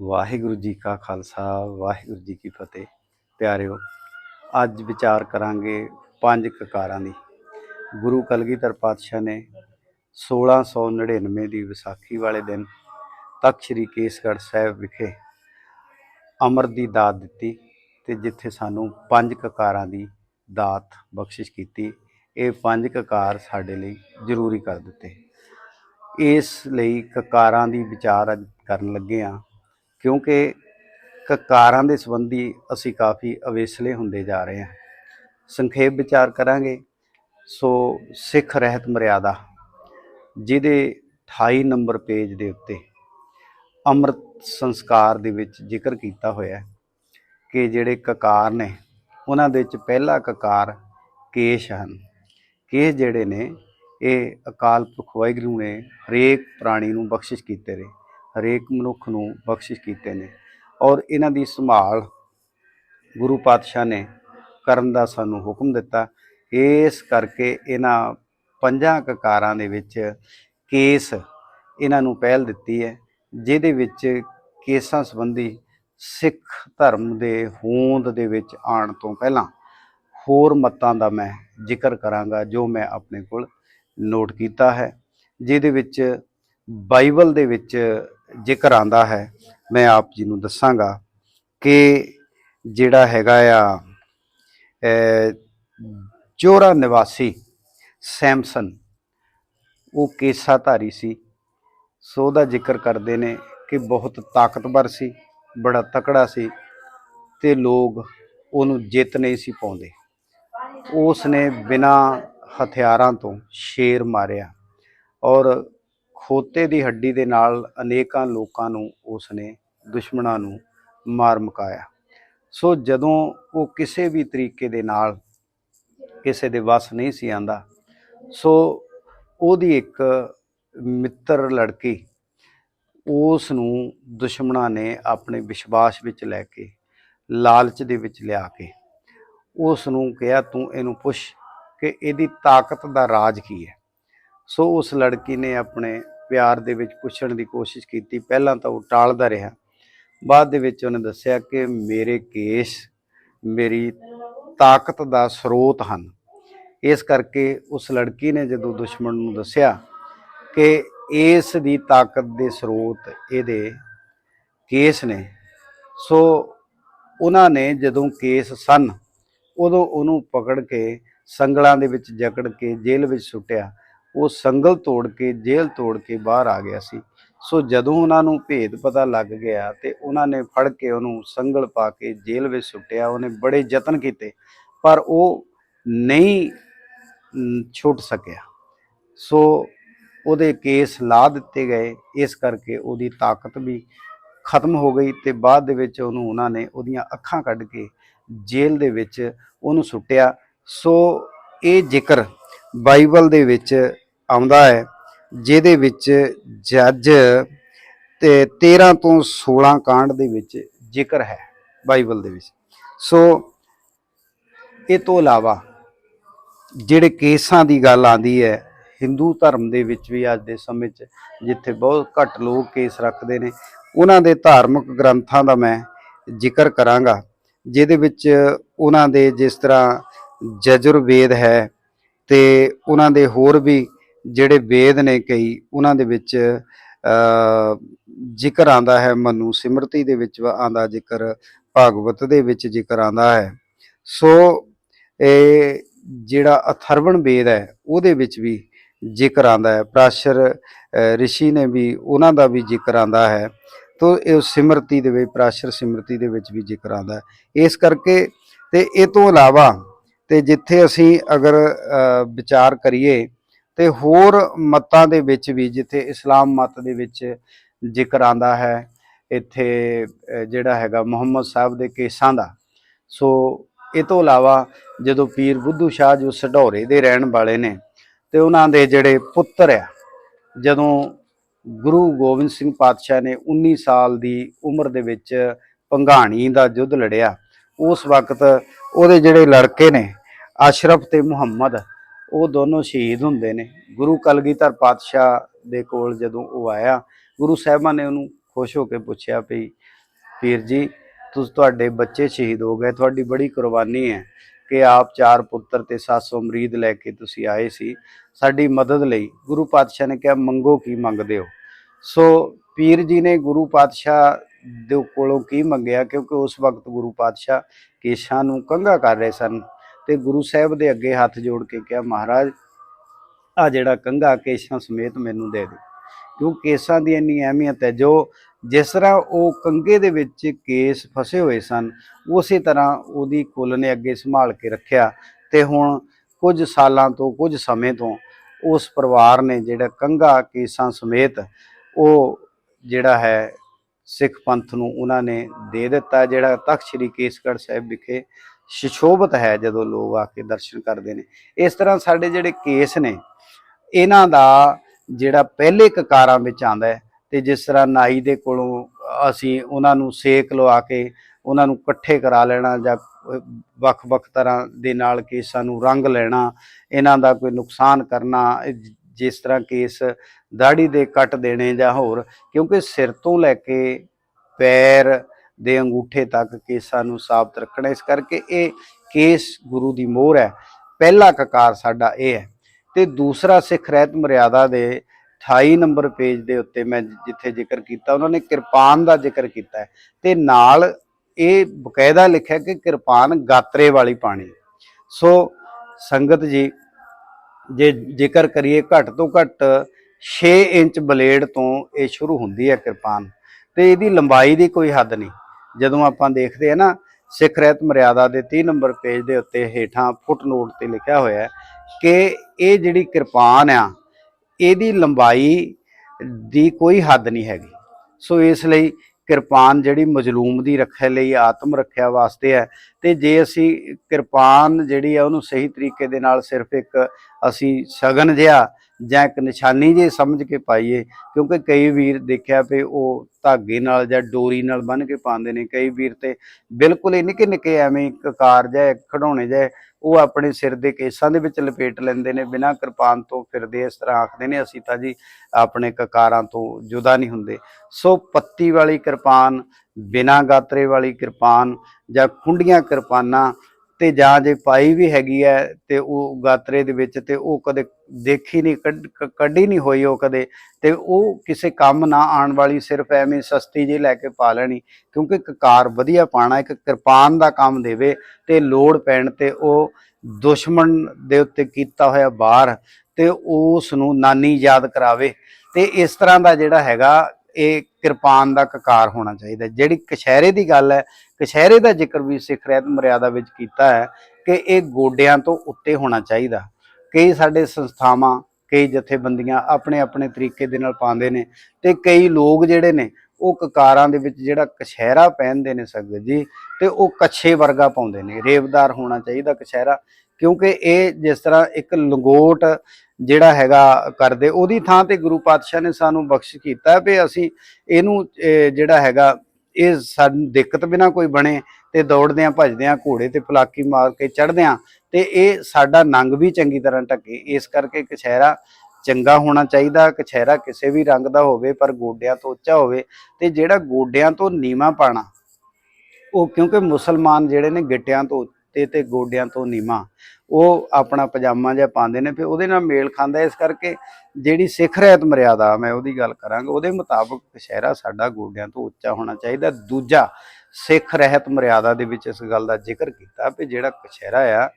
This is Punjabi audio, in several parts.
ਵਾਹਿਗੁਰੂ ਜੀ ਕਾ ਖਾਲਸਾ, ਵਾਹਿਗੁਰੂ ਜੀ ਕੀ ਫਤਿਹ। ਪਿਆਰਿਓ, ਅੱਜ ਵਿਚਾਰ ਕਰਾਂਗੇ ਪੰਜ ਕਕਾਰਾਂ ਦੀ। ਗੁਰੂ ਕਲਗੀਧਰ ਪਾਤਸ਼ਾਹ ਨੇ 1699 ਦੀ ਵਿਸਾਖੀ ਵਾਲੇ ਦਿਨ ਤਖਤ ਸ੍ਰੀ ਕੇਸਗੜ੍ਹ ਸਾਹਿਬ ਵਿਖੇ ਅਮਰ ਦੀ ਦਾਤ ਦਿੱਤੀ ਤੇ ਜਿੱਥੇ ਸਾਨੂੰ ਪੰਜ ਕਕਾਰਾਂ ਦੀ ਦਾਤ ਬਖਸ਼ਿਸ਼ ਕੀਤੀ, ਇਹ ਪੰਜ ਕਕਾਰ ਸਾਡੇ ਲਈ ਜ਼ਰੂਰੀ ਕਰ ਦਿੱਤੇ। ਇਸ ਲਈ ਕਕਾਰਾਂ ਦੀ ਵਿਚਾਰ ਅੱਜ ਕਰਨ ਲੱਗੇ ਆ ਕਿਉਂਕਿ ਕਕਾਰਾਂ ਦੇ ਸੰਬੰਧੀ ਅਸੀਂ ਕਾਫੀ ਅਵੇਸਲੇ ਹੁੰਦੇ ਜਾ ਰਹੇ ਹਾਂ। ਸੰਖੇਪ ਵਿਚਾਰ ਕਰਾਂਗੇ, ਸੋ ਸਿੱਖ ਰਹਿਤ ਮਰਿਆਦਾ, ਜਿਹਦੇ 28 ਨੰਬਰ ਪੇਜ ਦੇ ਉੱਤੇ ਅੰਮ੍ਰਿਤ ਸੰਸਕਾਰ ਦੇ ਵਿੱਚ ਜ਼ਿਕਰ ਕੀਤਾ ਹੋਇਆ ਹੈ ਕਿ ਜਿਹੜੇ ਕਕਾਰ ਨੇ, ਉਹਨਾਂ ਦੇ ਵਿੱਚ ਪਹਿਲਾ ਕਕਾਰ ਕੇਸ਼ ਹਨ। ਕੇਸ਼ ਜਿਹੜੇ ਨੇ, ਇਹ ਅਕਾਲ ਪੁਰਖ ਵਾਹਿਗੁਰੂ ਨੇ ਹਰੇਕ ਪ੍ਰਾਣੀ ਨੂੰ ਬਖਸ਼ਿਸ਼ ਕੀਤੇ ਨੇ। ਹਰੇਕ ਮਨੁੱਖ ਨੂੰ ਬਖਸ਼ਿਸ਼ ਕੀਤੇ ਨੇ ਔਰ ਇਹਨਾਂ ਦੀ ਸੰਭਾਲ ਗੁਰੂ ਪਾਤਸ਼ਾਹ ਨੇ ਕਰਨ ਦਾ ਸਾਨੂੰ ਹੁਕਮ ਦਿੱਤਾ। ਇਸ ਕਰਕੇ ਇਹਨਾਂ ਪੰਜਾਂ ਕਕਾਰਾਂ ਦੇ ਵਿੱਚ ਕੇਸ ਇਹਨਾਂ ਨੂੰ ਪਹਿਲ ਦਿੱਤੀ ਹੈ, ਜਿਹਦੇ ਵਿੱਚ ਕੇਸਾਂ ਸੰਬੰਧੀ ਸਿੱਖ ਧਰਮ ਦੇ ਹੋਂਦ ਦੇ ਵਿੱਚ ਆਉਣ ਤੋਂ ਪਹਿਲਾਂ ਹੋਰ ਮਤਾਂ ਦਾ ਮੈਂ ਜ਼ਿਕਰ ਕਰਾਂਗਾ, ਜੋ ਮੈਂ ਆਪਣੇ ਕੋਲ ਨੋਟ ਕੀਤਾ ਹੈ, ਜਿਹਦੇ ਵਿੱਚ ਬਾਈਬਲ ਦੇ ਵਿੱਚ ਜ਼ਿਕਰ ਆਂਦਾ ਹੈ ਮੈਂ ਆਪ ਜੀ ਨੂੰ ਦੱਸਾਂਗਾ ਕਿ ਜਿਹੜਾ ਹੈਗਾ ਆ ਅਹ, ਚੋਰਾ ਨਿਵਾਸੀ ਸੈਮਸਨ ਉਹ ਕੇਸਾਧਾਰੀ ਸੀ। ਸੋ ਉਹਦਾ ਜ਼ਿਕਰ ਕਰਦੇ ਨੇ ਕਿ ਬਹੁਤ ਤਾਕਤਵਰ ਸੀ ਬੜਾ ਤਕੜਾ ਸੀ ਤੇ ਲੋਕ ਉਹਨੂੰ ਜਿੱਤ ਨਹੀਂ ਸੀ ਪਾਉਂਦੇ। ਉਸ ਨੇ ਬਿਨਾ ਹਥਿਆਰਾਂ ਤੋਂ ਸ਼ੇਰ ਮਾਰਿਆ ਔਰ ਖੋਤੇ ਦੀ ਹੱਡੀ ਦੇ ਨਾਲ ਅਨੇਕਾਂ ਲੋਕਾਂ ਨੂੰ ਉਸ ਨੇ ਦੁਸ਼ਮਣਾਂ ਨੂੰ ਮਾਰ ਮੁਕਾਇਆ। ਸੋ ਜਦੋਂ ਉਹ ਕਿਸੇ ਵੀ ਤਰੀਕੇ ਦੇ ਨਾਲ ਕਿਸੇ ਦੇ ਵਸ ਨਹੀਂ ਸੀ ਆਂਦਾ, ਸੋ ਉਹਦੀ ਇੱਕ ਮਿੱਤਰ ਲੜਕੀ ਉਸ ਨੂੰ ਦੁਸ਼ਮਣਾਂ ਨੇ ਆਪਣੇ ਵਿਸ਼ਵਾਸ ਵਿੱਚ ਲੈ ਕੇ, ਲਾਲਚ ਦੇ ਵਿੱਚ ਲਿਆ ਕੇ, ਉਸ ਨੂੰ ਕਿਹਾ, ਤੂੰ ਇਹਨੂੰ ਪੁੱਛ ਕਿ ਇਹਦੀ ਤਾਕਤ ਦਾ ਰਾਜ ਕੀ ਹੈ? ਸੋ ਉਸ ਲੜਕੀ ਨੇ ਆਪਣੇ ਪਿਆਰ ਦੇ ਵਿੱਚ ਪੁੱਛਣ ਦੀ ਕੋਸ਼ਿਸ਼ ਕੀਤੀ, ਪਹਿਲਾਂ ਤਾਂ ਉਹ ਟਾਲਦਾ ਰਿਹਾ। ਬਾਅਦ ਦੇ ਵਿੱਚ ਉਹਨੇ ਦੱਸਿਆ ਕਿ ਮੇਰੇ ਕੇਸ ਮੇਰੀ ਤਾਕਤ ਦਾ ਸਰੋਤ ਹਨ। ਇਸ ਕਰਕੇ ਉਸ ਲੜਕੀ ਨੇ ਜਦੋਂ ਦੁਸ਼ਮਣ ਨੂੰ ਦੱਸਿਆ ਕਿ ਇਸ ਦੀ ਤਾਕਤ ਦੇ ਸਰੋਤ ਇਹਦੇ ਕੇਸ ਨੇ, ਸੋ ਉਹਨਾਂ ਨੇ ਜਦੋਂ ਕੇਸ ਸਨ, ਉਦੋਂ ਉਹਨੂੰ ਪਕੜ ਕੇ ਸੰਗਲਾਂ ਦੇ ਵਿੱਚ ਜਕੜ ਕੇ ਜੇਲ੍ਹ ਵਿੱਚ ਸੁੱਟਿਆ। ਉਹ ਸੰਗਲ ਤੋੜ ਕੇ ਜੇਲ੍ਹ ਤੋੜ ਕੇ ਬਾਹਰ ਆ ਗਿਆ ਸੀ। ਸੋ ਜਦੋਂ ਉਹਨਾਂ ਨੂੰ ਭੇਦ ਪਤਾ ਲੱਗ ਗਿਆ ਤੇ ਉਹਨਾਂ ਨੇ ਫੜ ਕੇ ਉਹਨੂੰ ਸੰਗਲ ਪਾ ਕੇ ਜੇਲ੍ਹ ਵਿੱਚ ਸੁੱਟਿਆ। ਉਹਨੇ ਬੜੇ ਯਤਨ ਕੀਤੇ, ਪਰ ਉਹ ਨਹੀਂ ਛੁੱਟ ਸਕਿਆ। ਸੋ ਉਹਦੇ ਕੇਸ ਲਾ ਦਿੱਤੇ ਗਏ। ਇਸ ਕਰਕੇ ਉਹਦੀ ਤਾਕਤ ਵੀ ਖਤਮ ਹੋ ਗਈ ਤੇ ਬਾਅਦ ਦੇ ਵਿੱਚ ਉਹਨੂੰ ਉਹਨਾਂ ਨੇ ਉਹਦੀਆਂ ਅੱਖਾਂ ਕੱਢ ਕੇ ਜੇਲ੍ਹ ਦੇ ਵਿੱਚ ਉਹਨੂੰ ਸੁੱਟਿਆ। ਸੋ ਇਹ ਜ਼ਿਕਰ ਬਾਈਬਲ ਦੇ ਵਿੱਚ ਆਉਂਦਾ ਹੈ, ਜਿਹਦੇ ਵਿੱਚ ਜੱਜ ਤੇ 13 ਤੋਂ 16 ਕਾਂਡ ਦੇ ਵਿੱਚ ਜ਼ਿਕਰ ਹੈ, ਬਾਈਬਲ ਦੇ ਵਿੱਚ। ਸੋ ਇਹ ਤੋਂ ਇਲਾਵਾ ਜਿਹੜੇ ਕੇਸਾਂ ਦੀ ਗੱਲ ਆਂਦੀ ਹੈ, ਹਿੰਦੂ ਧਰਮ ਦੇ ਵਿੱਚ ਵੀ ਅੱਜ ਦੇ ਸਮੇਂ 'ਚ, ਜਿੱਥੇ ਬਹੁਤ ਘੱਟ ਲੋਕ ਕੇਸ ਰੱਖਦੇ ਨੇ, ਉਹਨਾਂ ਦੇ ਧਾਰਮਿਕ ਗ੍ਰੰਥਾਂ ਦਾ ਮੈਂ ਜ਼ਿਕਰ ਕਰਾਂਗਾ, ਜਿਹਦੇ ਵਿੱਚ ਉਹਨਾਂ ਦੇ ਜਿਸ ਤਰ੍ਹਾਂ ਜਜੁਰਵੇਦ ਹੈ ਤੇ ਉਹਨਾਂ ਦੇ ਹੋਰ ਵੀ ਜਿਹੜੇ ਵੇਦ ਨੇ ਕਈ ਉਹਨਾਂ ਦੇ ਵਿੱਚ ਜ਼ਿਕਰ ਆਂਦਾ ਹੈ ਮਨੂ ਸਿਮਰਤੀ ਦੇ ਵਿੱਚ ਆਂਦਾ ਜ਼ਿਕਰ ਭਾਗਵਤ ਦੇ ਵਿੱਚ ਜ਼ਿਕਰ ਆਂਦਾ ਹੈ। ਸੋ ਇਹ ਜਿਹੜਾ ਅਥਰਵਣ ਵੇਦ ਹੈ ਉਹਦੇ ਵਿੱਚ ਵੀ ਜ਼ਿਕਰ ਆਂਦਾ ਹੈ। ਪ੍ਰਾਸ਼ਰ ਅ, ਰਿਸ਼ੀ ਨੇ ਵੀ ਉਹਨਾਂ ਦਾ ਵੀ ਜ਼ਿਕਰ ਆਂਦਾ ਹੈ। ਤੋ ਇਹ ਸਿਮਰਤੀ ਦੇ ਵਿੱਚ ਪ੍ਰਾਸ਼ਰ ਸਿਮਰਤੀ ਦੇ ਵਿੱਚ ਵੀ ਜ਼ਿਕਰ ਆਂਦਾ ਹੈ। ਇਸ ਕਰਕੇ ਤੇ ਇਹ ਤੋਂ ਇਲਾਵਾ ਤੇ ਜਿੱਥੇ ਅਸੀਂ ਅਗਰ ਵਿਚਾਰ ਕਰੀਏ ਤੇ ਹੋਰ ਮਤਾਂ ਦੇ ਵਿੱਚ ਵੀ ਜਿੱਥੇ ਇਸਲਾਮ ਮਤ ਦੇ ਵਿੱਚ ਜ਼ਿਕਰ ਆਂਦਾ ਹੈ, ਇੱਥੇ ਜਿਹੜਾ ਹੈਗਾ ਮੁਹੰਮਦ ਸਾਹਿਬ ਦੇ ਕੇਸਾਂ ਦਾ। ਸੋ ਇਹ ਤੋਂ ਇਲਾਵਾ ਜਦੋਂ ਪੀਰ ਬੁੱਧੂ ਸ਼ਾਹ ਜੋ ਸਢੌਰੇ ਦੇ ਰਹਿਣ ਵਾਲੇ ਨੇ ਤੇ ਉਹਨਾਂ ਦੇ ਜਿਹੜੇ ਪੁੱਤਰ ਆ, ਜਦੋਂ ਗੁਰੂ ਗੋਬਿੰਦ ਸਿੰਘ ਪਾਤਸ਼ਾਹ ਨੇ 19 ਸਾਲ ਦੀ ਉਮਰ ਦੇ ਵਿੱਚ ਪੰਘਾਣੀ ਦਾ ਯੁੱਧ ਲੜਿਆ, ਉਸ ਵਕਤ ਉਹਦੇ ਜਿਹੜੇ ਲੜਕੇ ਨੇ, ਅਸ਼ਰਫ ਤੇ ਮੁਹੰਮਦ ਉਹ ਦੋਨੋਂ ਸ਼ਹੀਦ ਹੁੰਦੇ ਨੇ। ਗੁਰੂ ਕਲਗੀਧਰ ਪਾਤਸ਼ਾਹ ਦੇ ਕੋਲ ਜਦੋਂ ਉਹ ਆਇਆ, ਗੁਰੂ ਸਾਹਿਬਾਂ ਨੇ ਉਹਨੂੰ ਖੁਸ਼ ਹੋ ਕੇ ਪੁੱਛਿਆ ਵੀ ਪੀਰ ਜੀ, ਤੁਸੀਂ, ਤੁਹਾਡੇ ਬੱਚੇ ਸ਼ਹੀਦ ਹੋ ਗਏ, ਤੁਹਾਡੀ ਬੜੀ ਕੁਰਬਾਨੀ ਹੈ ਕਿ ਆਪ ਚਾਰ ਪੁੱਤਰ ਤੇ 700 ਮਰੀਦ ਲੈ ਕੇ ਤੁਸੀਂ ਆਏ ਸੀ। ਸਾਡੀ ਮਦਦ ਲਈ ਗੁਰੂ ਪਾਤਸ਼ਾਹ ਨੇ ਕਿਹਾ, ਮੰਗੋ ਕੀ ਮੰਗਦੇ ਹੋ? ਸੋ ਪੀਰ ਜੀ ਨੇ ਗੁਰੂ ਪਾਤਸ਼ਾਹ ਦੇ ਕੋਲੋਂ ਕੀ ਮੰਗਿਆ? ਕਿਉਂਕਿ ਉਸ ਵਕਤ ਗੁਰੂ ਪਾਤਸ਼ਾਹ ਕੇਸ਼ਾਂ ਨੂੰ ਕੰਘਾ ਕਰ ਰਹੇ ਸਨ। ਤੇ ਗੁਰੂ ਸਾਹਿਬ ਦੇ ਅੱਗੇ ਹੱਥ ਜੋੜ ਕੇ ਕਿਹਾ, ਮਹਾਰਾਜ ਆ ਜਿਹੜਾ ਕੰਘਾ ਕੇਸ਼ਾਂ ਸਮੇਤ ਮੈਨੂੰ ਦੇ ਦੇ। ਕਿਉਂ ਕੇਸਾਂ ਦੀ ਇੰਨੀ ਅਹਿਮੀਅਤ ਹੈ, ਜੋ ਜਿਸ ਤਰ੍ਹਾਂ ਉਹ ਕੰਗੇ ਦੇ ਵਿੱਚ ਕੇਸ ਫਸੇ ਹੋਏ ਸਨ, ਉਸੇ ਤਰ੍ਹਾਂ ਉਹਦੀ ਕੁੱਲ ਨੇ ਅੱਗੇ ਸੰਭਾਲ ਕੇ ਰੱਖਿਆ। ਤੇ ਹੁਣ ਕੁਝ ਸਾਲਾਂ ਤੋਂ, ਕੁਝ ਸਮੇਂ ਤੋਂ ਉਸ ਪਰਿਵਾਰ ਨੇ ਜਿਹੜਾ ਕੰਗਾ ਕੇਸਾਂ ਸਮੇਤ ਉਹ ਜਿਹੜਾ ਹੈ ਸਿੱਖ ਪੰਥ ਨੂੰ ਉਹਨਾਂ ਨੇ ਦੇ ਦਿੱਤਾ, ਜਿਹੜਾ ਤਖਤ ਸ੍ਰੀ ਕੇਸਗੜ੍ਹ ਸਾਹਿਬ ਵਿਖੇ ਸ਼ਿਸ਼ੋਭਤ ਹੈ ਜਦੋਂ ਲੋਕ ਆ ਕੇ ਦਰਸ਼ਨ ਕਰਦੇ ਨੇ। ਇਸ ਤਰ੍ਹਾਂ ਸਾਡੇ ਜਿਹੜੇ ਕੇਸ ਨੇ, ਇਹਨਾਂ ਦਾ ਜਿਹੜਾ ਪਹਿਲੇ ਕਕਾਰਾਂ ਵਿੱਚ ਆਂਦਾ ਹੈ ਤੇ ਜਿਸ ਤਰ੍ਹਾਂ ਨਾਈ ਦੇ ਕੋਲੋਂ ਅਸੀਂ ਉਹਨਾਂ ਨੂੰ ਸੇਕ ਲਵਾ ਕੇ ਉਹਨਾਂ ਨੂੰ ਇਕੱਠੇ ਕਰਾ ਲੈਣਾ ਜਾਂ ਵੱਖ-ਵੱਖ ਤਰ੍ਹਾਂ ਦੇ ਨਾਲ ਕੇਸਾਂ ਨੂੰ ਰੰਗ ਲੈਣਾ, ਇਹਨਾਂ ਦਾ ਕੋਈ ਨੁਕਸਾਨ ਕਰਨਾ, ਜਿਸ ਤਰ੍ਹਾਂ ਕੇਸ ਦਾੜੀ ਦੇ ਕੱਟ ਦੇਣੇ ਜਾਂ ਹੋਰ, ਕਿਉਂਕਿ ਸਿਰ ਤੋਂ ਲੈ ਕੇ ਪੈਰ ਦੇ ਅੰਗੂਠੇ ਤੱਕ ਕੇਸਾਂ ਨੂੰ ਸਾਬਤ ਰੱਖਣਾ। ਇਸ ਕਰਕੇ ਇਹ ਕੇਸ ਗੁਰੂ ਦੀ ਮੋਹਰ ਹੈ। ਪਹਿਲਾ ਕਕਾਰ ਸਾਡਾ ਇਹ ਹੈ। ਤੇ ਦੂਸਰਾ ਸਿੱਖ ਰਹਿਤ ਮਰਿਆਦਾ ਦੇ 28 ਨੰਬਰ ਪੇਜ ਦੇ ਉੱਤੇ ਮੈਂ ਜਿੱਥੇ ਜ਼ਿਕਰ ਕੀਤਾ, ਉਹਨਾਂ ਨੇ ਕਿਰਪਾਨ ਦਾ ਜ਼ਿਕਰ ਕੀਤਾ ਹੈ। ਤੇ ਨਾਲ ਇਹ ਬਕਾਇਦਾ ਲਿਖਿਆ ਕਿ ਕਿਰਪਾਨ ਗਾਤਰੇ ਵਾਲੀ ਪਾਣੀ ਸੋ ਸੰਗਤ ਜੀ, ਜੇ ਜ਼ਿਕਰ ਕਰੀਏ, ਘੱਟ ਤੋਂ ਘੱਟ 6 ਇੰਚ ਬਲੇਡ ਤੋਂ ਇਹ ਸ਼ੁਰੂ ਹੁੰਦੀ ਹੈ ਕਿਰਪਾਨ। ਤੇ ਇਹਦੀ ਲੰਬਾਈ ਦੀ ਕੋਈ ਹੱਦ ਨਹੀਂ। ਜਦੋਂ ਆਪਾਂ ਦੇਖਦੇ ਆ ਨਾ, ਸਿੱਖ ਰਹਿਤ ਮਰਿਆਦਾ ਦੇ 30 ਨੰਬਰ ਪੇਜ ਦੇ ਉੱਤੇ ਹੇਠਾਂ ਫੁੱਟਨੋਟ ਤੇ ਲਿਖਿਆ ਹੋਇਆ ਹੈ ਕਿ ਇਹ ਜਿਹੜੀ ਕਿਰਪਾਨ ਆ, ਇਹਦੀ ਲੰਬਾਈ ਦੀ ਕੋਈ ਹੱਦ ਨਹੀਂ ਹੈਗੀ। ਸੋ ਇਸ ਲਈ ਕਿਰਪਾਨ ਜਿਹੜੀ ਮਜਲੂਮ ਦੀ ਰੱਖਿਆ ਲਈ, ਆਤਮ ਰੱਖਿਆ ਵਾਸਤੇ ਹੈ। ਤੇ ਜੇ ਅਸੀਂ ਕਿਰਪਾਨ ਜਿਹੜੀ ਆ, ਉਹਨੂੰ ਸਹੀ ਤਰੀਕੇ ਦੇ ਨਾਲ ਸਿਰਫ ਇੱਕ ਅਸੀਂ ਸ਼ਗਨ ਜਿਹਾ ਜਾਂ ਇੱਕ ਨਿਸ਼ਾਨੀ ਜਿਹੀ ਸਮਝ ਕੇ ਪਾਈਏ, ਕਿਉਂਕਿ ਕਈ ਵੀਰ ਦੇਖਿਆ ਵੀ ਉਹ ਧਾਗੇ ਨਾਲ ਜਾਂ ਡੋਰੀ ਨਾਲ ਬੰਨ ਕੇ ਪਾਉਂਦੇ ਨੇ। ਕਈ ਵੀਰ ਤੇ ਬਿਲਕੁਲ ਹੀ ਨਿੱਕੇ ਨਿੱਕੇ ਐਵੇਂ ਕਕਾਰ ਜਾਂ ਖਿਡੌਣੇ ਜਿਹੇ, ਉਹ ਆਪਣੇ ਸਿਰ ਦੇ ਕੇਸਾਂ ਦੇ ਵਿੱਚ ਲਪੇਟ ਲੈਂਦੇ ਨੇ, ਬਿਨਾਂ ਕਿਰਪਾਨ ਤੋਂ ਫਿਰਦੇ, ਇਸ ਤਰ੍ਹਾਂ ਆਖਦੇ ਨੇ, ਅਸੀਂ ਤਾਂ ਜੀ ਆਪਣੇ ਕਕਾਰਾਂ ਤੋਂ ਜੁਦਾ ਨਹੀਂ ਹੁੰਦੇ। ਸੋ ਪੱਤੀ ਵਾਲੀ ਕਿਰਪਾਨ, ਬਿਨਾਂ ਗਾਤਰੇ ਵਾਲੀ ਕਿਰਪਾਨ ਜਾਂ ਖੁੰਡੀਆਂ ਕਿਰਪਾਨਾਂ ਤੇ ਜਾਂ ਜੇ ਪਾਈ ਵੀ ਹੈਗੀ ਹੈ ਤੇ ਉਹ ਗਾਤਰੇ ਦੇ ਵਿੱਚ ਤੇ ਉਹ ਕਦੇ ਦੇਖੀ ਨਹੀਂ, ਕੱਢ- ਕ- ਕੱਢੀ ਨਹੀਂ ਹੋਈ ਉਹ ਕਦੇ ਤੇ ਉਹ ਕਿਸੇ ਕੰਮ ਨਾ ਆਉਣ ਵਾਲੀ ਸਿਰਫ ਐਵੇਂ ਸਸਤੀ ਜਿਹੀ ਲੈ ਕੇ ਪਾ ਲੈਣੀ ਕਿਉਂਕਿ ਕਕਾਰ ਵਧੀਆ ਪਾਣਾ ਇੱਕ ਕਿਰਪਾਨ ਦਾ ਕੰਮ ਦੇਵੇ ਤੇ ਲੋੜ ਪੈਣ ਤੇ ਉਹ ਦੁਸ਼ਮਣ ਦੇ ਉੱਤੇ ਕੀਤਾ ਹੋਇਆ ਬਾਰ ਤੇ ਉਸ ਨੂੰ ਨਾਨੀ ਯਾਦ ਕਰਾਵੇ ਤੇ ਇਸ ਤਰ੍ਹਾਂ ਦਾ ਜਿਹੜਾ ਹੈਗਾ ਇਹ ਕਿਰਪਾਨ ਦਾ ਕਕਾਰ ਹੋਣਾ ਚਾਹੀਦਾ ਜਿਹੜੀ ਕਸ਼ਹਿਰੇ ਦੀ ਗੱਲ ਹੈ ਕਸ਼ਹਿਰੇ ਦਾ ਜ਼ਿਕਰ ਵੀ ਸਿੱਖ ਰਹਿਤ ਮਰਿਆਦਾ ਵਿੱਚ ਕੀਤਾ ਹੈ ਕਿ ਇਹ ਗੋਡਿਆਂ ਤੋਂ ਉੱਤੇ ਹੋਣਾ ਚਾਹੀਦਾ। ਕਈ ਸਾਡੇ ਸੰਸਥਾਵਾਂ, ਕਈ ਜਥੇਬੰਦੀਆਂ ਆਪਣੇ ਆਪਣੇ ਤਰੀਕੇ ਦੇ ਨਾਲ ਪਾਉਂਦੇ ਨੇ ਤੇ ਕਈ ਲੋਕ ਜਿਹੜੇ ਨੇ, ਉਹ ਕਕਾਰਾਂ ਦੇ ਵਿੱਚ ਜਿਹੜਾ ਕਛਹਿਰਾ ਪਹਿਨਦੇ ਨੇ ਸੰਗਤ ਜੀ, ਤੇ ਉਹ ਕੱਛੇ ਵਰਗਾ ਪਾਉਂਦੇ ਨੇ। ਰੇਵਦਾਰ ਹੋਣਾ ਚਾਹੀਦਾ ਕਛਹਿਰਾ, ਕਿਉਂਕਿ ਇਹ ਜਿਸ ਤਰ੍ਹਾਂ ਇੱਕ ਲੰਗੋਟ ਜਿਹੜਾ ਹੈਗਾ ਕਰਦੇ, ਉਹਦੀ ਥਾਂ ਤੇ ਗੁਰੂ ਪਾਤਸ਼ਾਹ ਨੇ ਸਾਨੂੰ ਬਖਸ਼ ਕੀਤਾ ਵੀ ਅਸੀਂ ਇਹਨੂੰ ਜਿਹੜਾ ਹੈਗਾ, ਇਹ ਸਾਨੂੰ ਦਿੱਕਤ ਬਿਨਾ ਕੋਈ ਬਣੇ ਤੇ ਦੌੜਦੇ ਆਂ ਭੱਜਦੇ ਆਂ ਘੋੜੇ ਤੇ ਪਲਾਕੀ ਮਾਰ ਕੇ ਚੜ੍ਹਦੇ ਆਂ ਤੇ ਇਹ ਸਾਡਾ ਨੰਗ ਵੀ ਚੰਗੀ ਤਰ੍ਹਾਂ ਢੱਕੇ। ਇਸ ਕਰਕੇ ਕਛਹਿਰਾ ਚੰਗਾ ਹੋਣਾ ਚਾਹੀਦਾ ਕਛਹਿਰਾ ਕਿਸੇ ਵੀ ਰੰਗ ਦਾ ਹੋਵੇ, ਪਰ ਗੋਡਿਆਂ ਤੋਂ ਉੱਚਾ ਹੋਵੇ ਤੇ ਜਿਹੜਾ ਗੋਡਿਆਂ ਤੋਂ ਨੀਵਾ ਪਾਣਾ, ਉਹ ਕਿਉਂਕਿ ਮੁਸਲਮਾਨ ਜਿਹੜੇ ਨੇ ਗਿੱਟਿਆਂ ਤੋਂ ਉੱਤੇ ਤੇ ਗੋਡਿਆਂ ਤੋਂ ਨੀਵਾ। ਉਹ ਆਪਣਾ ਪਜਾਮਾ ਜਿਹਾ ਪਾਉਂਦੇ ਨੇ, ਫਿਰ ਉਹਦੇ ਨਾਲ ਮੇਲ ਖਾਂਦਾ ਇਸ ਕਰਕੇ ਜਿਹੜੀ ਸਿੱਖ ਰਹਿਤ ਮਰਿਆਦਾ, ਮੈਂ ਉਹਦੀ ਗੱਲ ਕਰਾਂਗਾ, ਉਹਦੇ ਮੁਤਾਬਕ ਕਸ਼ਹਿਰਾ ਸਾਡਾ ਗੋਡਿਆਂ ਤੋਂ ਉੱਚਾ ਹੋਣਾ ਚਾਹੀਦਾ। ਦੂਜਾ ਸਿੱਖ ਰਹਿਤ ਮਰਿਆਦਾ ਦੇ ਵਿੱਚ ਇਸ ਗੱਲ ਦਾ ਜ਼ਿਕਰ ਕੀਤਾ ਵੀ ਜਿਹੜਾ ਕਸ਼ਹਿਰਾ ਆ,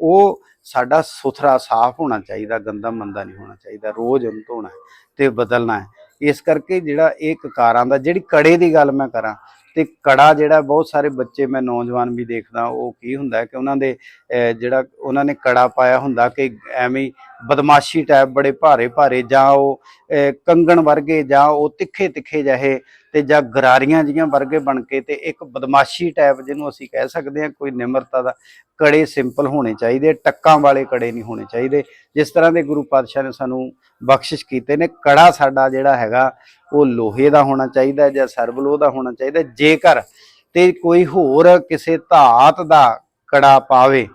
ਉਹ ਸਾਡਾ ਸੁਥਰਾ, ਸਾਫ਼ ਹੋਣਾ ਚਾਹੀਦਾ, ਗੰਦਾ ਮੰਦਾ ਨਹੀਂ ਹੋਣਾ ਚਾਹੀਦਾ, ਰੋਜ਼ ਉਹਨੂੰ ਧੋਣਾ ਹੈ ਤੇ ਬਦਲਣਾ ਹੈ। ਇਸ ਕਰਕੇ ਜਿਹੜਾ ਇਹ ਕਕਾਰਾਂ ਦਾ, ਜਿਹੜੀ ਕੜੇ ਦੀ ਗੱਲ ਮੈਂ ਕਰਾਂ ਤੇ ਕੜਾ ਜਿਹੜਾ ਬਹੁਤ ਸਾਰੇ ਬੱਚੇ ਮੈਂ ਨੌਜਵਾਨ ਵੀ ਦੇਖਦਾ, ਉਹ ਕੀ ਹੁੰਦਾ ਕਿ ਉਹਨਾਂ ਦੇ, ਅਹ, ਜਿਹੜਾ ਉਹਨਾਂ ਨੇ ਕੜਾ ਪਾਇਆ ਹੁੰਦਾ ਕਿ ਐਵੇਂ ਬਦਮਾਸ਼ੀ ਟਾਈਪ ਬੜੇ ਭਾਰੇ ਭਾਰੇ ਜਾਂ ਉਹ, ਅਹ, ਕੰਗਣ ਵਰਗੇ ਜਾਂ ਉਹ ਤਿੱਖੇ ਤਿੱਖੇ ਜਿਹੇ ਤੇ ਜਾਂ ਗਰਾਰੀਆਂ ਜੀਆਂ ਵਰਗੇ ਬਣ ਕੇ ਤੇ ਇੱਕ ਬਦਮਾਸ਼ੀ ਟਾਈਪ ਜਿਹਨੂੰ ਅਸੀਂ ਕਹਿ ਸਕਦੇ ਹਾਂ, ਕੋਈ ਨਿਮਰਤਾ ਦਾ ਕੜੇ ਸਿੰਪਲ ਹੋਣੇ ਚਾਹੀਦੇ, ਟੱਕਾਂ ਵਾਲੇ ਕੜੇ ਨਹੀਂ ਹੋਣੇ ਚਾਹੀਦੇ। ਜਿਸ ਤਰ੍ਹਾਂ ਦੇ ਗੁਰੂ ਪਾਤਸ਼ਾਹ ਨੇ ਸਾਨੂੰ ਬਖਸ਼ਿਸ਼ ਕੀਤੇ ਨੇ, ਕੜਾ ਸਾਡਾ ਜਿਹੜਾ ਹੈਗਾ, ਉਹ ਲੋਹੇ ਦਾ ਹੋਣਾ ਚਾਹੀਦਾ ਜਾਂ ਸਰਬਲੋ ਦਾ ਹੋਣਾ ਚਾਹੀਦਾ ਜੇਕਰ ਤੇ ਕੋਈ ਹੋਰ ਕਿਸੇ ਧਾਤ ਦਾ ਕੜਾ ਪਾਵੇ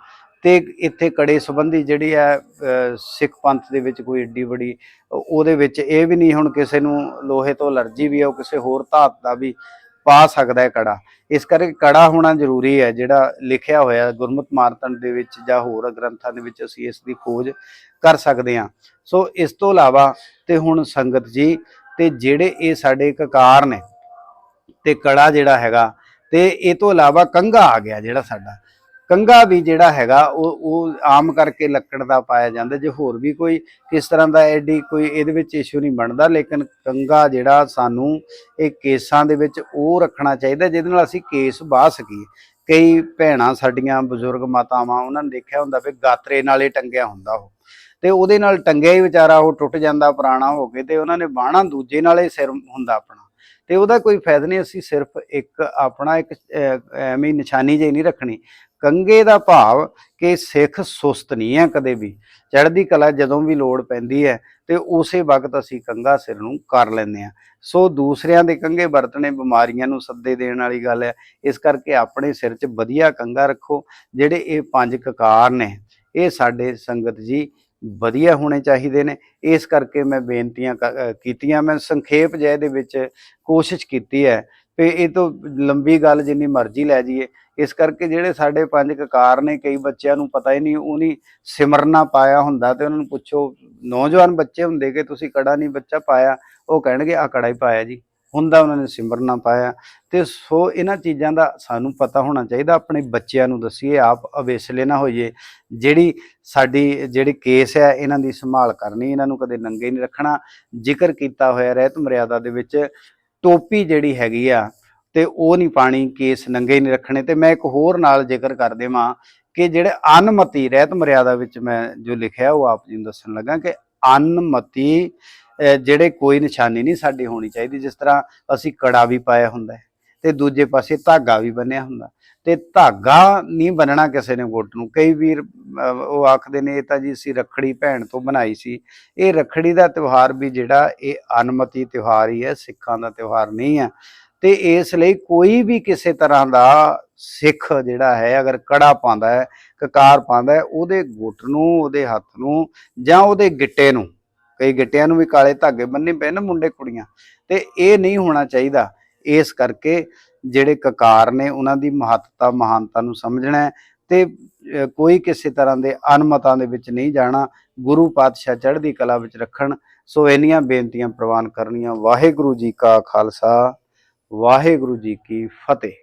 ਤੇ ਇੱਥੇ ਕੜੇ ਸੰਬੰਧੀ ਜਿਹੜੀ ਹੈ ਅ, ਸਿੱਖ ਪੰਥ ਦੇ ਵਿੱਚ ਕੋਈ ਏਡੀ ਬੜੀ ਉਹਦੇ ਵਿੱਚ ਇਹ ਵੀ ਨਹੀਂ ਹੁਣ ਕਿਸੇ ਨੂੰ ਲੋਹੇ ਤੋਂ ਅਲਰਜੀ ਵੀ ਹੈ ਉਹ ਕਿਸੇ ਹੋਰ ਧਾਤ ਦਾ ਵੀ ਪਾ ਸਕਦਾ ਹੈ ਕੜਾ। ਇਸ ਕਰਕੇ ਕੜਾ ਹੋਣਾ ਜ਼ਰੂਰੀ ਹੈ ਜਿਹੜਾ ਲਿਖਿਆ ਹੋਇਆ ਗੁਰਮਤ ਮਾਰਤੰਡ ਦੇ ਵਿੱਚ ਜਾਂ ਹੋਰ ਗ੍ਰੰਥਾਂ ਦੇ ਵਿੱਚ ਅਸੀਂ ਇਸ ਦੀ ਖੋਜ ਕਰ ਸਕਦੇ ਹਾਂ। ਸੋ ਇਸ ਤੋਂ ਇਲਾਵਾ ਤੇ ਹੁਣ ਸੰਗਤ ਜੀ ਤੇ ਜਿਹੜੇ ਇਹ ਸਾਡੇ ਕਕਾਰ ਨੇ ਤੇ ਕੜਾ ਜਿਹੜਾ ਹੈਗਾ ਤੇ ਇਹ ਤੋਂ ਇਲਾਵਾ ਕੰਗਾ ਆ ਗਿਆ ਜਿਹੜਾ ਸਾਡਾ। ਕੰਗਾ ਵੀ ਜਿਹੜਾ ਹੈਗਾ ਉਹ ਉਹ ਆਮ ਕਰਕੇ ਲੱਕੜ ਦਾ ਪਾਇਆ ਜਾਂਦਾ। ਜੇ ਹੋਰ ਵੀ ਕੋਈ ਕਿਸ ਤਰ੍ਹਾਂ ਦਾ ਐਡੀ ਕੋਈ ਇਹਦੇ ਵਿੱਚ ਇਸ਼ੂ ਨਹੀਂ ਬਣਦਾ ਲੇਕਿਨ ਕੰਗਾ ਜਿਹੜਾ ਸਾਨੂੰ ਇਹ ਕੇਸਾਂ ਦੇ ਵਿੱਚ ਉਹ ਰੱਖਣਾ ਚਾਹੀਦਾ ਜਿਹਦੇ ਨਾਲ ਅਸੀਂ ਕੇਸ ਬਾਹ ਸਕੀਏ। ਕਈ ਭੈਣਾਂ ਸਾਡੀਆਂ ਬਜ਼ੁਰਗ ਮਾਤਾਵਾਂ ਉਹਨਾਂ ਨੇ ਦੇਖਿਆ ਹੁੰਦਾ ਵੀ ਗਾਤਰੇ ਨਾਲੇ ਟੰਗਿਆ ਹੁੰਦਾ ਉਹ। ਤੇ ਉਹਦੇ ਨਾਲ ਟੰਗਿਆ ਹੀ ਵਿਚਾਰਾ ਉਹ ਟੁੱਟ ਜਾਂਦਾ ਪੁਰਾਣਾ ਹੋ ਕੇ ਤੇ ਉਹਨਾਂ ਨੇ ਬਾਹਣਾ ਦੂਜੇ ਨਾਲੇ ਸਿਰ ਹੁੰਦਾ ਆਪਣਾ। ਤੇ ਉਹਦਾ ਕੋਈ ਫਾਇਦਾ ਨਹੀਂ ਅਸੀਂ ਸਿਰਫ ਇੱਕ ਆਪਣਾ ਇੱਕ ਅਹ, ਐਵੇਂ ਨਿਸ਼ਾਨੀ ਜਿਹੀ ਨਹੀਂ ਰੱਖਣੀ। ਕੰਗੇ ਦਾ ਭਾਵ ਕਿ ਸਿੱਖ ਸੁਸਤ ਨਹੀਂ ਹੈ ਕਦੇ ਵੀ। ਚੜ੍ਹਦੀ ਕਲਾ ਜਦੋਂ ਵੀ ਲੋੜ ਪੈਂਦੀ ਹੈ ਤੇ ਉਸੇ ਵਕਤ ਅਸੀਂ ਕੰਗਾ ਸਿਰ ਨੂੰ ਕਰ ਲੈਂਦੇ ਆ ਸੋ ਦੂਸਰਿਆਂ ਦੇ ਕੰਗੇ ਵਰਤਣੇ ਬਿਮਾਰੀਆਂ ਨੂੰ ਸੱਦੇ ਦੇਣ ਵਾਲੀ ਗੱਲ ਹੈ। ਇਸ ਕਰਕੇ ਆਪਣੇ ਸਿਰ 'ਚ ਵਧੀਆ ਕੰਗਾ ਰੱਖੋ, ਜਿਹੜੇ ਇਹ ਪੰਜ ਕਕਾਰ ਨੇ, ਇਹ ਸਾਡੇ ਸੰਗਤ ਜੀ ਵਧੀਆ ਹੋਣੇ ਚਾਹੀਦੇ ਨੇ। ਇਸ ਕਰਕੇ ਮੈਂ ਬੇਨਤੀਆਂ ਕ- ਕੀਤੀਆਂ, ਮੈਂ ਸੰਖੇਪ ਜਿਹੇ ਦੇ ਵਿੱਚ ਕੋਸ਼ਿਸ਼ ਕੀਤੀ ਹੈ ਵੀ ਇਹ ਤੋਂ ਲੰਬੀ ਗੱਲ ਜਿੰਨੀ ਮਰਜ਼ੀ ਲੈ ਜਾਈਏ। ਇਸ ਕਰਕੇ ਜਿਹੜੇ ਸਾਡੇ ਪੰਜ ਕਕਾਰ ਨੇ, ਕਈ ਬੱਚਿਆਂ ਨੂੰ ਪਤਾ ਹੀ ਨਹੀਂ ਉਹਨੀ ਸਿਮਰਨਾ ਪਾਇਆ ਹੁੰਦਾ ਤੇ ਉਹਨਾਂ ਨੂੰ ਪੁੱਛੋ, ਨੌਜਵਾਨ ਬੱਚੇ ਹੁੰਦੇ ਕਿ ਤੁਸੀਂ ਕੜਾ ਨਹੀਂ ਬੱਚਾ ਪਾਇਆ, ਉਹ ਕਹਿਣਗੇ ਆ ਕੜਾ ਹੀ ਪਾਇਆ ਜੀ। ਹੁੰਦਾ ਉਹਨਾਂ ਨੇ ਸਿਮਰਨਾ ਪਾਇਆ। ਤੇ ਸੋ ਇਹਨਾਂ ਚੀਜ਼ਾਂ ਦਾ ਸਾਨੂੰ ਪਤਾ ਹੋਣਾ ਚਾਹੀਦਾ, ਆਪਣੇ ਬੱਚਿਆਂ ਨੂੰ ਦਸੀਏ, ਆਪ ਅਵੇਸਲੇ ਨਾ ਹੋਈਏ। ਜਿਹੜੀ ਸਾਡੀ, ਜਿਹੜੀ ਕੇਸ ਹੈ, ਇਹਨਾਂ ਦੀ ਸੰਭਾਲ ਕਰਨੀ, ਇਹਨਾਂ ਨੂੰ ਕਦੇ ਨੰਗੇ ਨਹੀਂ ਰੱਖਣਾ। ਜ਼ਿਕਰ ਕੀਤਾ ਹੋਇਆ ਰਹਿਤ ਮਰਿਆਦਾ ਦੇ ਵਿੱਚ ਟੋਪੀ ਜਿਹੜੀ ਹੈਗੀ ਆ ਤੇ ਉਹ ਨਹੀਂ ਪਾਣੀ, ਕੇਸ ਨੰਗੇ ਨਹੀਂ ਰੱਖਣੇ। ਤੇ ਮੈਂ ਇੱਕ ਹੋਰ ਨਾਲ ਜ਼ਿਕਰ ਕਰ ਦੇਵਾਂ ਕਿ ਜਿਹੜੇ ਅਨਮਤੀ, ਰਹਿਤ ਮਰਿਆਦਾ ਵਿੱਚ ਮੈਂ ਜੋ ਲਿਖਿਆ, ਉਹ ਆਪ ਜੀ ਨੂੰ ਦੱਸਣ ਲੱਗਾ ਕਿ ਅਨਮਤੀ ਜਿਹੜੇ ਕੋਈ ਨਿਸ਼ਾਨੀ ਨਹੀਂ ਸਾਡੀ ਹੋਣੀ ਚਾਹੀਦੀ, ਜਿਸ ਤਰ੍ਹਾਂ ਅਸੀਂ ਕੜਾ ਵੀ ਪਾਇਆ ਹੁੰਦਾ ਹੈ। ਤੇ ਦੂਜੇ ਪਾਸੇ ਧਾਗਾ ਵੀ ਬੰਨਿਆ ਹੁੰਦਾ। ਤੇ ਧਾਗਾ ਨਹੀਂ ਬੰਨਣਾ ਕਿਸੇ ਨੇ ਗੁੱਟ ਨੂੰ। ਕਈ ਵੀਰ ਉਹ ਆਖਦੇ ਨੇ, ਇਹ ਤਾਂ ਜੀ ਅਸੀਂ ਰੱਖੜੀ ਭੈਣ ਤੋਂ ਬਣਾਈ ਸੀ। ਇਹ ਰੱਖੜੀ ਦਾ ਤਿਉਹਾਰ ਵੀ ਜਿਹੜਾ, ਇਹ ਅਨਮਤੀ ਤਿਉਹਾਰ ਹੀ ਹੈ, ਸਿੱਖਾਂ ਦਾ ਤਿਉਹਾਰ ਨਹੀਂ ਹੈ। ਤੇ ਇਸ ਲਈ ਕੋਈ ਵੀ ਕਿਸੇ ਤਰ੍ਹਾਂ ਦਾ ਸਿੱਖ ਜਿਹੜਾ ਹੈ, ਅਗਰ ਕੜਾ ਪਾਉਂਦਾ ਹੈ, ਕਕਾਰ ਪਾਉਂਦਾ ਹੈ, ਉਹਦੇ ਗੁੱਟ ਨੂੰ, ਉਹਦੇ ਹੱਥ ਨੂੰ ਜਾਂ ਉਹਦੇ ਗਿੱਟੇ ਨੂੰ, ਕਈ ਗਿੱਟਿਆਂ ਨੂੰ ਵੀ ਕਾਲੇ ਧਾਗੇ ਬੰਨੇ ਪਏ ਨਾ ਮੁੰਡੇ ਕੁੜੀਆਂ, ਤੇ ਇਹ ਨਹੀਂ ਹੋਣਾ ਚਾਹੀਦਾ। ਇਸ ਕਰਕੇ ਜਿਹੜੇ ਕਕਾਰ ਨੇ ਉਹਨਾਂ ਦੀ ਮਹੱਤਤਾ, ਮਹਾਨਤਾ ਨੂੰ ਸਮਝਣਾ ਹੈ ਤੇ ਕੋਈ ਕਿਸੇ ਤਰ੍ਹਾਂ ਦੇ ਅਨਮਤਾਂ ਦੇ ਵਿੱਚ ਨਹੀਂ ਜਾਣਾ, ਗੁਰੂ ਪਾਤਸ਼ਾਹ ਚੜ੍ਹਦੀ ਕਲਾ ਵਿੱਚ ਰੱਖਣ, ਸੋ ਇੰਨੀਆਂ ਬੇਨਤੀਆਂ ਪ੍ਰਵਾਨ ਕਰਨੀਆਂ। ਵਾਹਿਗੁਰੂ ਜੀ ਕਾ ਖਾਲਸਾ, ਵਾਹਿਗੁਰੂ ਜੀ ਕੀ ਫਤਿਹ।